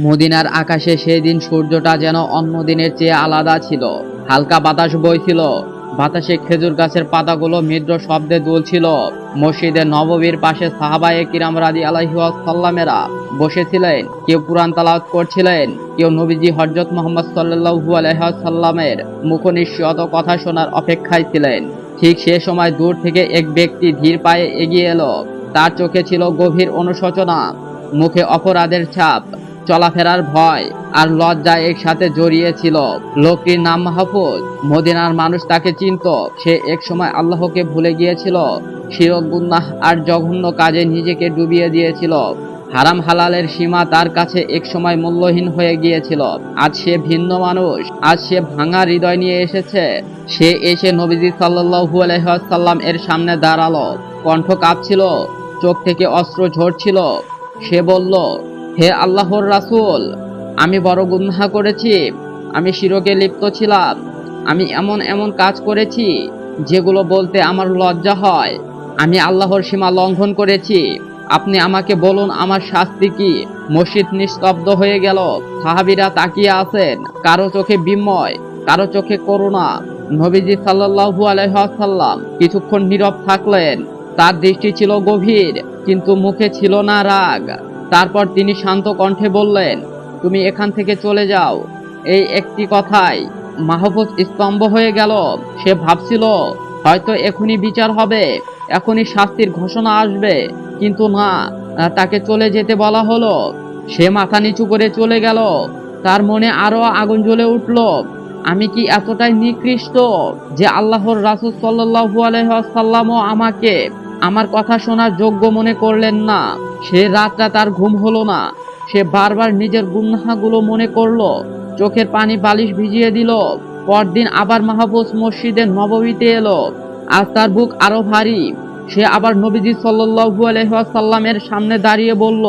মদিনার আকাশে সেই দিন সূর্যটা যেন অন্য দিনের চেয়ে আলাদা ছিল। হালকা বাতাস বইছিল। বাতাসে খেজুর গাছের পাতাগুলো মৃদ্র শব্দে দুলছিল। মসজিদের নববীর পাশে সাহাবায়ে কিরাম রাদি আলাইসাল্লামেরা বসেছিলেন। কেউ পুরাণ তালাওয়াত করছিলেন। কেউ নবীজি হজরত মোহাম্মদ সাল্লাহু আলহাসাল্লামের মুখনিশ্চত কথা শোনার অপেক্ষায় ছিলেন। ঠিক সে সময় দূর থেকে এক ব্যক্তি ধীর পায়ে এগিয়ে এলো। তার চোখে ছিল গভীর অনুশোচনা। মুখে অপরাধের ছাপ। চলাফেরার ভয় আর লজ্জা একসাথে জড়িয়েছিল। লোকটির নাম মাহফুজ। মদিনার মানুষ তাকে চিনত। সে এক সময় আল্লাহকে ভুলে গিয়েছিল। শিরক গুন্নাহ আর জঘন্য কাজে নিজেকে ডুবিয়ে দিয়েছিল। হারাম হালালের সীমা তার কাছে এক সময় মূল্যহীন হয়ে গিয়েছিল। আজ সে ভিন্ন মানুষ। আজ সে ভাঙা হৃদয় নিয়ে এসেছে। সে এসে নবীজি সাল্লাহু আলহাম এর সামনে দাঁড়াল। কণ্ঠ কাঁপছিল। চোখ থেকে অস্ত্র ঝরছিল। সে বলল হে আল্লাহর রাসূল, আমি বড় গুনাহ করেছি, আমি শিরকে লিপ্ত ছিলাম, আমি এমন এমন কাজ করেছি, যেগুলো বলতে আমার লজ্জা হয়, আমি আল্লাহর সীমা লঙ্ঘন করেছি, আপনি আমাকে বলুন আমার শাস্তি কি? মসজিদ নিস্তব্ধ হয়ে গেল, সাহাবিরা তাকিয়ে আছেন, কারও চোখে বিময়, কারও চোখে করুণা। নবীজি সাল্লাল্লাহু আলাইহাল্লাম কিছুক্ষণ নীরব থাকলেন, তার দৃষ্টি ছিল গভীর, কিন্তু মুখে ছিল না রাগ। তারপর তিনি শান্ত কণ্ঠে বললেন, তুমি এখান থেকে চলে যাও। এই একটি কথায় মাহফুজ স্তম্ভ হয়ে গেল। সে ভাবছিল, হয়তো এখনই বিচার হবে, এখনই শাস্তির ঘোষণা আসবে। কিন্তু না, তাকে চলে যেতে বলা হলো। সে মাথা নিচু করে চলে গেল। তার মনে আরও আগুন জ্বলে উঠল। আমি কি এতটাই নিকৃষ্ট যে আল্লাহর রাসুল সাল্লাহু আলহাসাল্লামও আমাকে আমার কথা শোনার যোগ্য মনে করলেন না। সে রাতটা তার ঘুম হলো না। সে বারবার নিজের গুন্নাহাগুলো মনে করল। চোখের পানি বালিশ ভিজিয়ে দিল। পরদিন আবার মাহবুজ মসজিদের নববীতে এলো। আজ তার বুক আরও ভারী। সে আবার নবীজি সাল্লু আলহাসাল্লামের সামনে দাঁড়িয়ে বলল,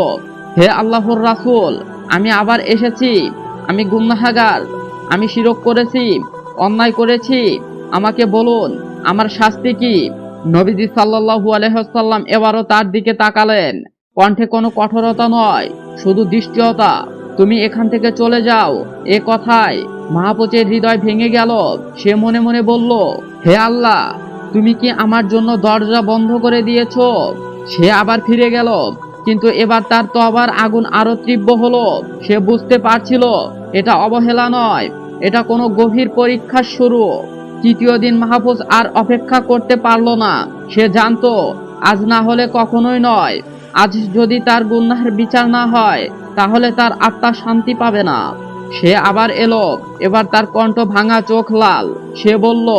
হে আল্লাহর রাসুল, আমি আবার এসেছি। আমি গুন্নাহাগার আমি শিরক করেছি। অন্যায় করেছি। আমাকে বলুন, আমার শাস্তি কি? নবীজি সাল্লাহু আলহাসাল্লাম এবারও তার দিকে তাকালেন। কণ্ঠে কোনো কঠোরতা নয়, শুধু দৃষ্টিয়তা তুমি এখান থেকে চলে যাও, এ কথায় মহাপচের হৃদয় ভেঙে গেল। সে মনে মনে বলল, হে আল্লাহ, তুমি কি আমার জন্য দরজা বন্ধ করে দিয়েছ? সে আবার ফিরে গেল, কিন্তু এবার তার তো আবার আগুন আরও তীব্র হলো। সে বুঝতে পারছিল, এটা অবহেলা নয়, এটা কোনো গভীর পরীক্ষার শুরু। তৃতীয় দিন মাহফুজ আর অপেক্ষা করতে পারল না। সে জানতো, আজ না হলে কখনোই নয়। আজ যদি তার গুন্নাহের বিচার না হয়, তাহলে তার আত্মা শান্তি পাবে না। সে আবার এলো, এবার তার কণ্ঠ ভাঙা চোখ লাল। সে বলল,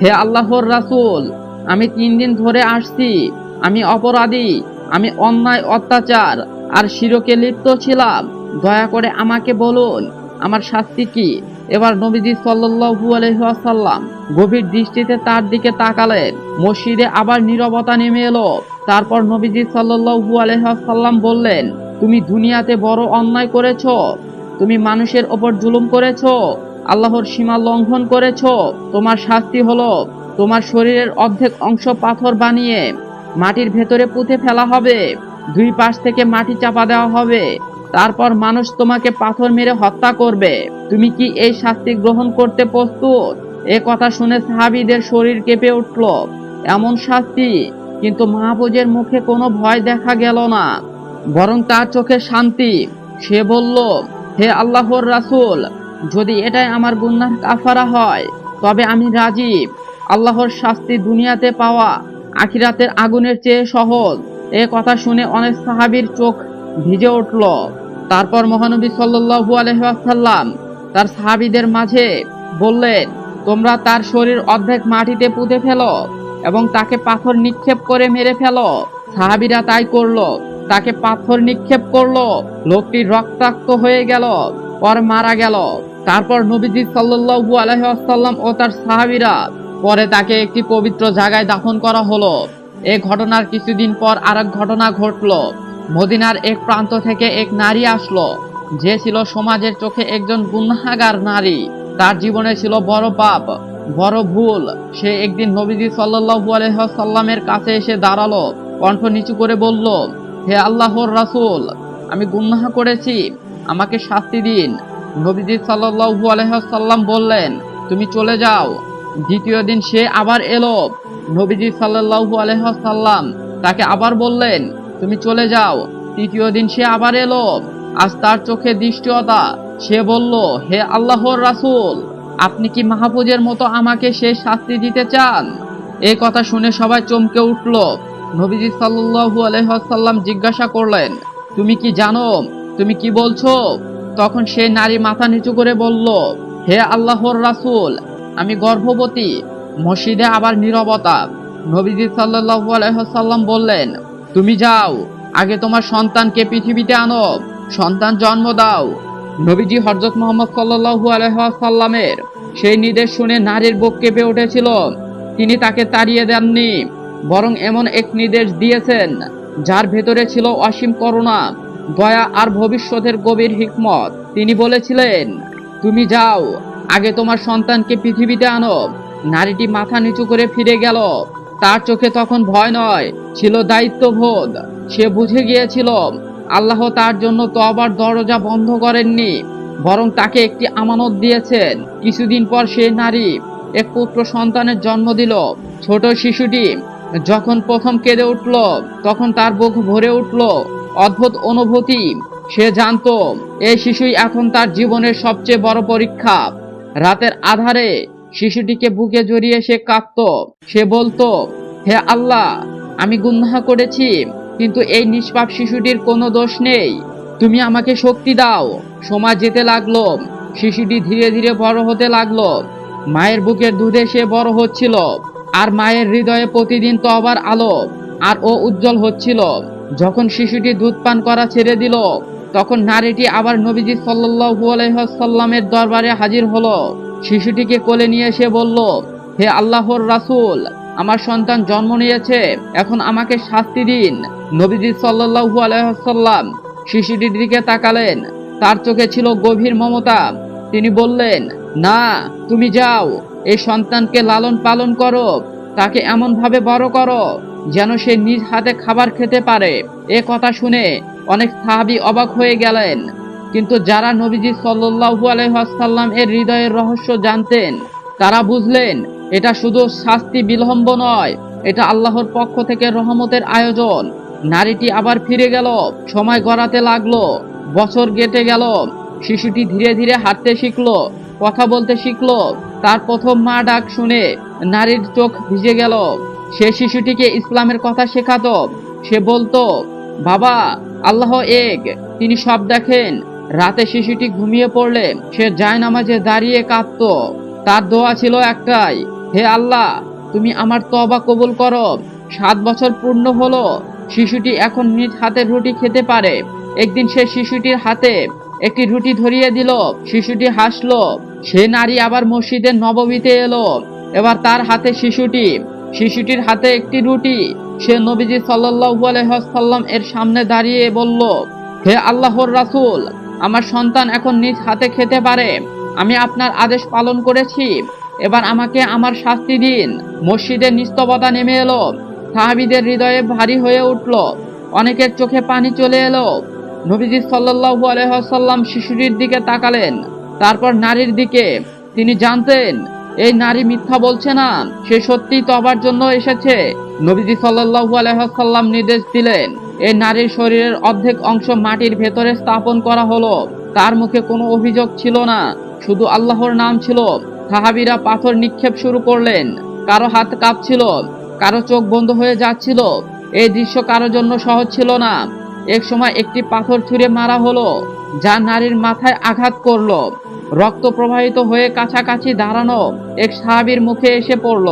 হে আল্লাহর রাসুল, আমি তিন দিন ধরে আসছি। আমি অপরাধী, আমি অন্যায়, অত্যাচার, আর শিরকে লিপ্ত ছিলাম। দয়া করে আমাকে বলুন, আমার শাস্তি কি? এবার নবীজি সাল্লু আলহাসাল্লাম গভীর দৃষ্টিতে তার দিকে তাকালেন। মসজিদে আবার নীরবতা নেমে এলো। তারপর নবীজি সাল্লু আলহাসাল্লাম বললেন, তুমি দুনিয়াতে বড় অন্যায় করেছ, তুমি মানুষের ওপর জুলুম করেছ, আল্লাহর সীমা লঙ্ঘন করেছ, তোমার শাস্তি হলো তোমার শরীরের অর্ধেক অংশ পাথর বানিয়ে মাটির ভেতরে পুঁতে ফেলা হবে, দুই পাশ থেকে মাটি চাপা দেওয়া হবে তারপর মানুষ তোমাকে পাথর মেরে হত্যা করবে। তুমি কি এই শাস্তি গ্রহণ করতে প্রস্তুত? এ কথা শুনে সাহাবিদের শরীর কেঁপে উঠল। এমন শাস্তি, কিন্তু মাহফুজের মুখে কোনো ভয় দেখা গেল না। বরং তার চোখে শান্তি। সে বলল, হে আল্লাহর রাসূল, যদি এটাই আমার গুন্নার কাফারা হয়, তবে আমি রাজি। আল্লাহর শাস্তি দুনিয়াতে পাওয়া, আখিরাতের আগুনের চেয়ে সহজ। এ কথা শুনে অনেক সাহাবীর চোখ ভিজে উঠল। তারপর মহানবী সাল্লু আলহাসাল্লাম তার সাহাবিদের মাঝে বললেন, তোমরা তার শরীর অর্ধেক মাটিতে পুঁতে ফেলো এবং তাকে পাথর নিক্ষেপ করে মেরে ফেলো। সাহাবিরা তাই করল। তাকে পাথর নিক্ষেপ করল। লোকটি রক্তাক্ত হয়ে গেল, পর মারা গেল। তারপর নবীজি সাল্লু আলহাসাল্লাম ও তার সাহাবিরা পরে তাকে একটি পবিত্র জায়গায় দাফন করা হলো। এ ঘটনার কিছুদিন পর আরেক ঘটনা ঘটলো। মদিনার এক প্রান্ত থেকে এক নারী আসলো। যে ছিল সমাজের চোখে একজন গুনাহাগার নারী। তার জীবনে ছিল বড় পাপ, বড় ভুল। সে একদিন নবীজি সাল্লু আলহাসাল্লামের কাছে এসে দাঁড়াল, কণ্ঠ নিচু করে বলল, হে আল্লাহর রাসূল, আমি গুনাহ করেছি, আমাকে শাস্তি দিন। নবীজি সাল্লাল্লাহু আলাইহাল্লাম বললেন, তুমি চলে যাও। দ্বিতীয় দিন সে আবার এলো। নবীজি সাল্লাল্লাহু আলাইহাল্লাম তাকে আবার বললেন তুমি চলে যাও। তৃতীয় দিন সে আবার এলো। আজ তার চোখে দৃষ্টিয়তা সে বলল, হে আল্লাহর রাসূল, আপনি কি মাহফুজের মতো আমাকে সেই শাস্তি দিতে চান? এই কথা শুনে সবাই চমকে উঠল। নবীজি সাল্লাল্লাহু আলাইহাল্লাম জিজ্ঞাসা করলেন, তুমি কি জানো? তুমি কি বলছো? তখন সে নারী মাথা নিচু করে বলল, হে আল্লাহর রাসূল, আমি গর্ভবতী, মসজিদে আবার নীরবতা। নবীজি সাল্লাল্লাহু আলাইহাল্লাম বললেন তুমি যাও, আগে তোমার সন্তানকে পৃথিবীতে আনো, সন্তান জন্ম দাও। নবীজি হযরত মুহাম্মদ সাল্লাল্লাহু আলাইহাল্লামের সেই নির্দেশ শুনে নারীর বুক কেঁপে উঠেছিল। তিনি তাকে তাড়িয়ে দেননি, বরং এমন এক নির্দেশ দিয়েছেন, যার ভেতরে ছিল অসীম করুণা, দয়া আর ভবিষ্যতের গভীর হিকমত। তিনি বলেছিলেন, তুমি যাও, আগে তোমার সন্তানকে পৃথিবীতে আনো। নারীটি মাথা নিচু করে ফিরে গেল। তার চোখে তখন ভয় নয়, ছিল দায়িত্ববোধ। সে বুঝে গিয়েছিল, আল্লাহ তার জন্য তবার দরজা বন্ধ করেননি, বরং তাকে একটি আমানত দিয়েছেন। কিছুদিন পর সে নারী, এক পুত্র সন্তানের জন্ম দিল। ছোট শিশুটি যখন প্রথম কেঁদে উঠল, তখন তার বুক ভরে উঠল। অদ্ভুত অনুভূতি, সে জানতো, এই শিশুই এখন তার জীবনের সবচেয়ে বড় পরীক্ষা। রাতের আধারে শিশুটিকে বুকে জড়িয়ে সে কাঁদত। সে বলতো, হে আল্লাহ, আমি গুনাহ করেছি, কিন্তু এই নিষ্পাপ শিশুটির কোনো দোষ নেই। তুমি আমাকে শক্তি দাও। সময় যেতে লাগল। শিশুটি ধীরে ধীরে বড় হতে লাগল। মায়ের বুকের দুধে সে বড় হচ্ছিল। আর মায়ের হৃদয়ে প্রতিদিন তবার আলো। আর ও উজ্জ্বল হচ্ছিল। যখন শিশুটি দুধ পান করা ছেড়ে দিল, তখন নারীটি আবার নবীজি সাল্লাল্লাহু আলাইহি সাল্লামের দরবারে হাজির হলো। শিশুটিকে কোলে নিয়ে এসে বলল, হে আল্লাহর রাসূল, আমার সন্তান জন্ম নিয়েছে, এখন আমাকে শাস্তি দিন। নবীজি সাল্লাল্লাহু আলাইহি শিশুটির দিকে তাকালেন। তার চোখে ছিল গভীর মমতা। তিনি বললেন, না, তুমি যাও এই সন্তানকে লালন পালন করো, তাকে এমনভাবে বড় করো, যেন সে নিজ হাতে খাবার খেতে পারে। এ কথা শুনে অনেক সাহাবী অবাক হয়ে গেলেন। কিন্তু যারা নবীজি সাল্লাল্লাহু আলাইহাল্লাম এর হৃদয়ের রহস্য জানতেন, তারা বুঝলেন, এটা শুধু শাস্তি বিলম্ব নয়, এটা আল্লাহর পক্ষ থেকে রহমতের আয়োজন। নারীটি আবার ফিরে গেল, সময় গড়াতে লাগল, বছর কেটে গেল, শিশুটি ধীরে ধীরে হাঁটতে শিখলো, কথা বলতে শিখলো, তার প্রথম মা ডাক শুনে নারীর চোখ ভিজে গেল। সে শিশুটিকে ইসলামের কথা শেখাতো, সে বলতো, বাবা, আল্লাহ এক, তিনি সব দেখেন রাতে শিশুটি ঘুমিয়ে পড়লে সে যায় নামাজে দাঁড়িয়ে কাঁদত। তার দোয়া ছিল একটাই, হে আল্লাহ, তুমি আমার তবা কবুল করো। সাত বছর পূর্ণ হলো, শিশুটি এখন নিজ হাতে রুটি খেতে পারে। একদিন সে শিশুটির হাতে একটি রুটি ধরিয়ে দিল। শিশুটি হাসলো। সে নারী আবার মসজিদের নবমীতে এলো। এবার তার হাতে শিশুটি, শিশুটির হাতে একটি রুটি। সে নবীজি সাল্লাল্লাহু আলাইহি সাল্লাম এর সামনে দাঁড়িয়ে বলল, হে আল্লাহর রাসূল আমার সন্তান এখন নিজ হাতে খেতে পারে। আমি আপনার আদেশ পালন করেছি। এবার আমাকে আমার শাস্তি দিন। মসজিদের নিস্তবতা নেমে এলো। সাহাবিদের হৃদয়ে ভারী হয়ে উঠল। অনেকের চোখে পানি চলে এলো। নবীজি সাল্লাল্লাহু আলাইহি সাল্লাম শিশুটির দিকে তাকালেন। তারপর নারীর দিকে। তিনি জানতেন, এই নারী মিথ্যা বলছে না। সে সত্যিই তবার জন্য এসেছে। নবীজি সাল্লাল্লাহু আলাইহি সাল্লাম নির্দেশ দিলেন। এই নারীর শরীরের অর্ধেক অংশ মাটির ভেতরে স্থাপন করা হলো। তার মুখে কোনো অভিযোগ ছিল না, শুধু আল্লাহর নাম ছিল। সাহাবিরা পাথর নিক্ষেপ শুরু করলেন, কারও হাত কাঁপছিল, কারও চোখ বন্ধ হয়ে যাচ্ছিল। এই দৃশ্য কারোর জন্য সহজ ছিল না। এক সময় একটি পাথর ছুঁড়ে মারা হলো, যা নারীর মাথায় আঘাত করল। রক্ত প্রবাহিত হয়ে কাছাকাছি দাঁড়ানো এক সাহাবীর মুখে এসে পড়ল।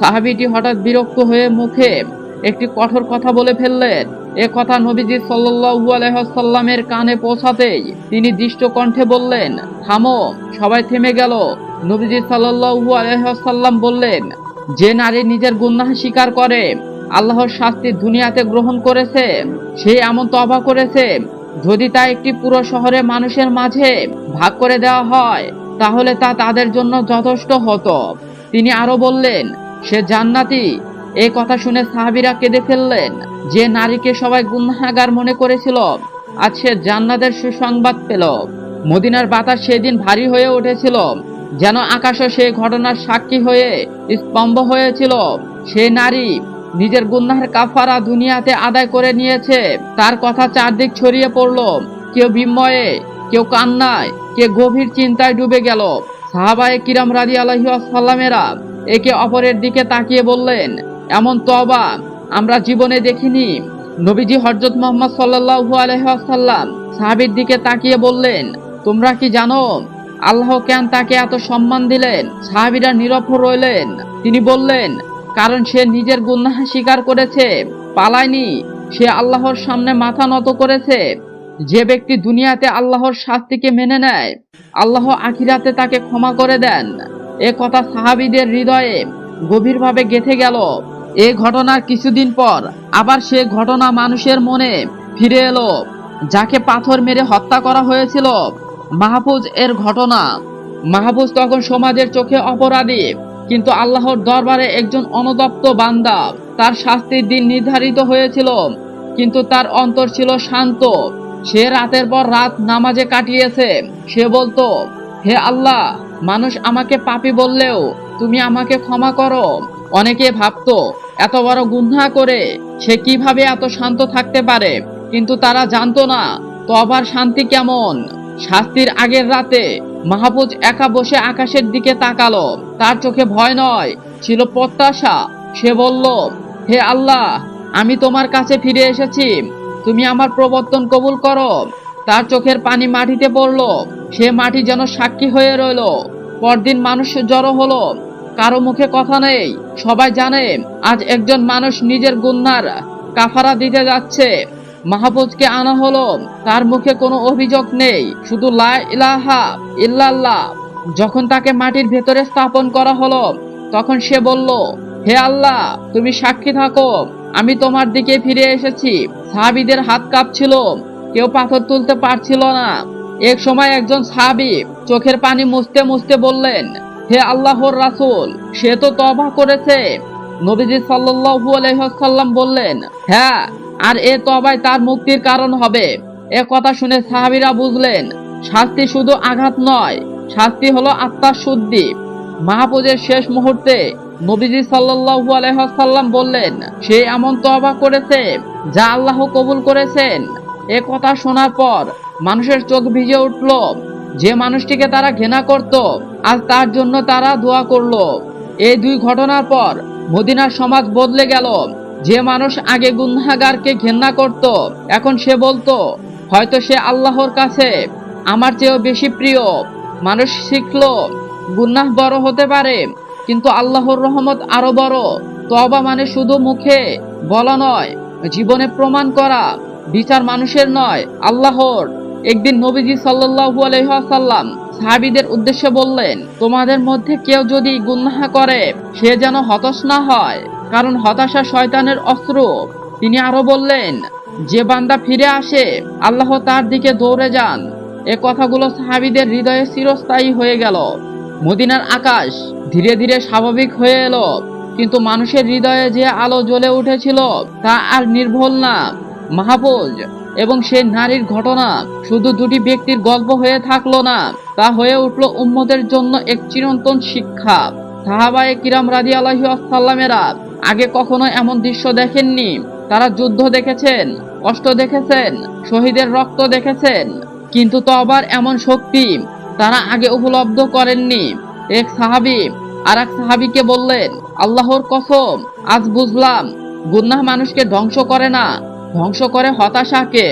সাহাবীটি হঠাৎ বিরক্ত হয়ে মুখে একটি কঠোর কথা বলে ফেললেন। এ কথা নবীজি সাল্লাল্লাহু আলাইহি সাল্লামের কানে পৌঁছাতেই তিনি দৃষ্ট কণ্ঠে বললেন, থামো, সবাই থেমে গেল। নবীজি সাল্লাল্লাহু আলাইহি সাল্লাম বললেন, যে নারী নিজের গুনাহ স্বীকার করে, আল্লাহর শাস্তি দুনিয়াতে গ্রহণ করেছে, সে এমন তবা করেছে, যদি তা একটি পুরো শহরের মানুষের মাঝে ভাগ করে দেওয়া হয়, তাহলে তা তাদের জন্য যথেষ্ট হতো। তিনি আরও বললেন, সে জান্নাতি এই কথা শুনে সাহাবিরা কেঁদে ফেললেন যে নারীকে সবাই গুনাহাগার মনে করেছিল। আজ সে জান্নাতের সুসংবাদ পেল। মদিনার বাতাস সেদিন ভারী হয়ে উঠেছিল, যেন আকাশও সেই ঘটনার সাক্ষী হয়ে স্তম্ভ হয়েছিল। সে নারী নিজের গুন্নাহের কাফারা দুনিয়াতে আদায় করে নিয়েছে। তার কথা চারদিক ছড়িয়ে পড়ল। কেউ বিস্ময়ে, কেউ কান্নায় কে গভীর চিন্তায় ডুবে গেল। সাহাবায়ে কিরাম রাজি আলহিসাল্লামেরা একে অপরের দিকে তাকিয়ে বললেন এমন তবা আমরা জীবনে দেখিনি। নবীজি হজরত মোহাম্মদ সাল্লাল্লাহু আলহাসাল্লাম সাহাবির দিকে তাকিয়ে বললেন, তোমরা কি জানো, আল্লাহ কেন তাকে এত সম্মান দিলেন? সাহাবিরা নিরফ রইলেন। তিনি বললেন, কারণ সে নিজের গুনাহ স্বীকার করেছে, পালায়নি। সে আল্লাহর সামনে মাথা নত করেছে। যে ব্যক্তি দুনিয়াতে আল্লাহর শাস্তিকে মেনে নেয়, আল্লাহ আখিরাতে তাকে ক্ষমা করে দেন। এ কথা সাহাবিদের হৃদয়ে গভীরভাবে গেঁথে গেল। এ ঘটনার কিছুদিন পর আবার সে ঘটনা মানুষের মনে ফিরে এলো, যাকে পাথর মেরে হত্যা করা হয়েছিল। মাহফুজ এর ঘটনা। মাহফুজ তখন সমাজের চোখে অপরাধী, কিন্তু আল্লাহর দরবারে একজন অনদপ্ত বান্দা। তার শাস্তির দিন নির্ধারিত হয়েছিল, কিন্তু তার অন্তর ছিল শান্ত। সে রাতের পর রাত নামাজে কাটিয়েছে। সে বলতো, হে আল্লাহ, মানুষ আমাকে পাপি বললেও তুমি আমাকে ক্ষমা করো। অনেকে ভাবতো, এত বড় গুন্হা করে সে কীভাবে এত শান্ত থাকতে পারে? কিন্তু তারা জানতো না তো আবার শান্তি কেমন। শাস্তির আগের রাতে মাহফুজ একা বসে আকাশের দিকে তাকালো। তার চোখে ভয় নয়, ছিল প্রত্যাশা। সে বলল, হে আল্লাহ, আমি তোমার কাছে ফিরে এসেছি। তুমি আমার প্রবর্তন কবুল করো। তার চোখের পানি মাটিতে পড়ল। সে মাটি যেন সাক্ষী হয়ে রইল। পরদিন মানুষ জড়ো হলো। কারও মুখে কথা নেই। সবাই জানে, আজ একজন মানুষ নিজের গুন্নার কাফারা দিতে যাচ্ছে। মাহফুজকে আনা হলো, তার মুখে কোনো অভিযোগ নেই, শুধু লা ইল্লাল্লাহ। যখন তাকে মাটির ভেতরে স্থাপন করা হলো, তখন সে বলল, হে আল্লাহ, তুমি সাক্ষী থাকো, আমি তোমার দিকে ফিরে এসেছি। সাহাবিদের হাত কাঁপছিল, কেউ পাথর তুলতে পারছিল না। এক সময় একজন সাহাবি চোখের পানি মুছতে মুছতে বললেন হে আল্লাহর রাসুল, সে তো তবা করেছে। নবীজি সাল্লাল্লাহু আলাইহি ওয়াসাল্লাম বললেন হ্যাঁ আর এ তবায় তার মুক্তির কারণ হবে। এ কথা শুনে সাহাবীরা বুঝলেন, শাস্তি শুধু আঘাত নয়, শাস্তি হলো আত্মার শুদ্ধি। মাহফুজের শেষ মুহূর্তে নবীজি সাল্লাল্লাহু আলাইহি ওয়াসাল্লাম বললেন, সে এমন তওবা করেছে যা আল্লাহ কবুল করেছেন। এ কথা শোনার পর মানুষের চোখ ভিজে উঠল। যে মানুষটিকে তারা ঘৃণা করত, আজ তার জন্য তারা দোয়া করল। এই দুই ঘটনার পর মদিনার সমাজ বদলে গেল। যে মানুষ আগে গুন্নাগারকে ঘেন্না করত, এখন সে বলতো, হয়তো সে আল্লাহর কাছে আমার চেয়েও বেশি প্রিয়। মানুষ শিখলো গুন্নাহ বড় হতে পারে, কিন্তু আল্লাহর রহমত আরও বড়। তবা মানে শুধু মুখে বলা নয়, জীবনে প্রমাণ করা। বিচার মানুষের নয়, আল্লাহর। একদিন নবীজি সাল্লাল্লাহু আলাইহি ওয়াসাল্লাম সাহাবীদের উদ্দেশ্যে বললেন, তোমাদের মধ্যে কেউ যদি গুনাহ করে, সে যেন হতাশ না হয়, কারণ হতাশা শয়তানের অস্ত্র। তিনি আরও বললেন, যে বান্দা ফিরে আসে, আল্লাহ তার দিকে দৌড়ে যান। এ কথাগুলো সাহাবীদের হৃদয়ে চিরস্থায়ী হয়ে গেল। মদিনার আকাশ ধীরে ধীরে স্বাভাবিক হয়ে এলো, কিন্তু মানুষের হৃদয়ে যে আলো জ্বলে উঠেছিল তা আর নির্ভুল না। মাহফুজ এবং সেই নারীর ঘটনা। শুধু দুটি ব্যক্তির গল্প হয়ে থাকল না, তা হয়ে উঠল উম্মদের জন্য এক চিরন্তন শিক্ষা। সাহাবায়ে কিরাম রাজি আলাহি আসাল্লামেরা আগে কখনো এমন দৃশ্য দেখেননি। তারা যুদ্ধ দেখেছেন, কষ্ট দেখেছেন, শহীদের রক্ত দেখেছেন, কিন্তু তো আবার এমন শক্তি তারা আগে উপলব্ধ করেননি। এক সাহাবি আর এক সাহাবিকে বললেন, আল্লাহর কসম, আজ বুঝলাম গুন্নাহ মানুষকে ধ্বংস করে না ধ্বংস করে হতাশাকে।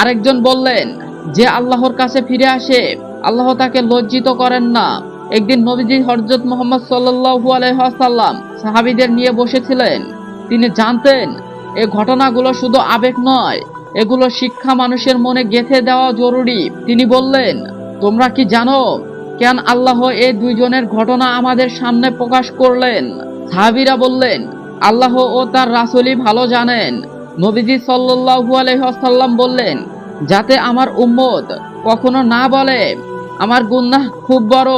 আরেকজন বললেন, যে আল্লাহর কাছে ফিরে আসে, আল্লাহ তাকে লজ্জিত করেন না। একদিন নবীজি হরজত মোহাম্মদ সাল্লাল্লাহু আলাইহি ওয়াসাল্লাম সাহাবীদের নিয়ে বসেছিলেন। তিনি জানতেন এই ঘটনাগুলো শুধু আবেগ নয়, এগুলো শিক্ষা মানুষের মনে গেঁথে দেওয়া জরুরি। তিনি বললেন, তোমরা কি জানো, কেন আল্লাহ এই দুইজনের ঘটনা আমাদের সামনে প্রকাশ করলেন? সাহাবীরা বললেন, আল্লাহ ও তার রাসূলই ভালো জানেন। নবীজি সাল্লাল্লাহু আলাইহি ওয়াসাল্লাম বললেন, যাতে আমার উম্মত কখনো না বলে, আমার গুনাহ খুব বড়।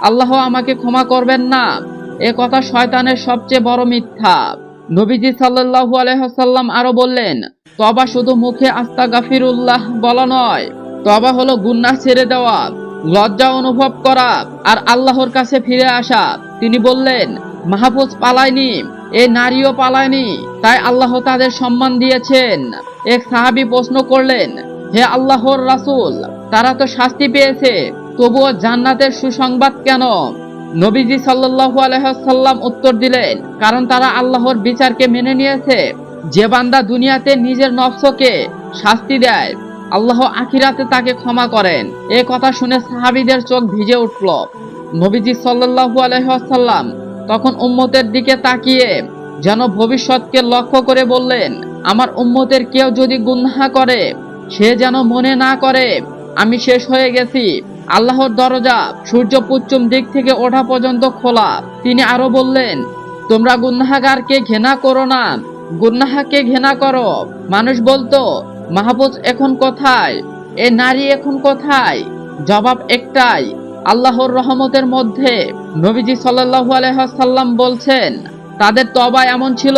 আল্লাহ আমাকে ক্ষমা করবেন না। এ কথা শয়তানের সবচেয়ে বড় মিথ্যা। নবীজি সাল্লাল্লাহু আলাইহাল্লাম আরও বললেন তবা শুধু মুখে আস্তা গাফিরুল্লাহ বলা নয়। তবা হলো গুন্নাহ ছেড়ে দেওয়া, লজ্জা অনুভব করা আর আল্লাহর কাছে ফিরে আসা। তিনি বললেন, মাহফুজ পালায়নি এ নারীও পালায়নি, তাই আল্লাহ তাদের সম্মান দিয়েছেন। এক সাহাবী প্রশ্ন করলেন, হে আল্লাহর রাসূল, তারা তো শাস্তি পেয়েছে, তবুও জান্নাতের সুসংবাদ কেন? নবীজি সাল্লাল্লাহু আলাইহাল্লাম উত্তর দিলেন, কারণ তারা আল্লাহর বিচারকে মেনে নিয়েছে। যে বান্দা দুনিয়াতে নিজের নফসকে শাস্তি দেয়, আল্লাহ আখিরাতে তাকে ক্ষমা করেন। এ কথা শুনে সাহাবীদের চোখ ভিজে উঠল। নবীজি সাল্লাল্লাহু আলাইহাল্লাম তখন উম্মতের দিকে তাকিয়ে যেন ভবিষ্যৎকে লক্ষ্য করে বললেন, আমার উম্মতের কেউ যদি গুনহা করে, সে যেন মনে না করে, আমি শেষ হয়ে গেছি। আল্লাহর দরজা সূর্য পশ্চিম দিক থেকে ওঠা পর্যন্ত খোলা। তিনি আরও বললেন, তোমরা গুন্নাহাগারকে ঘৃণা করো না গুন্নাহাকে ঘৃণা করো। মানুষ বলতো, মাহফুজ এখন কোথায়? এ নারী এখন কোথায়? জবাব একটাই আল্লাহর রহমতের মধ্যে নবীজি সাল্লাল্লাহু আলাইহাল্লাম বলছেন, তাদের তবা এমন ছিল,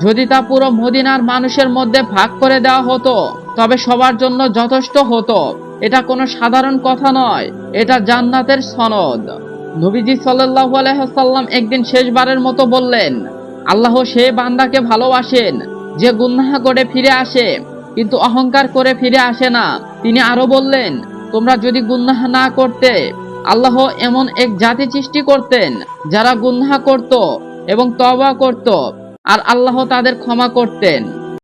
যদি তা পুরো মদিনার মানুষের মধ্যে ভাগ করে দেওয়া হতো, তবে সবার জন্য যথেষ্ট হতো। এটা কোনো সাধারণ কথা নয়, এটা জান্নাতের সনদ। নবীজি সাল্লাল্লাহু আলাইহাল্লাম একদিন শেষবারের মতো বললেন, আল্লাহ সে বান্দাকে ভালোবাসেন, যে গুন্নাহা করে ফিরে আসে, কিন্তু অহংকার করে ফিরে আসে না। তিনি আরও বললেন, তোমরা যদি গুন্নাহা না করতে আল্লাহ এমন এক জাতি সৃষ্টি করতেন, যারা গুন্হা করত এবং তবা করত, আর আল্লাহ তাদের ক্ষমা করতেন।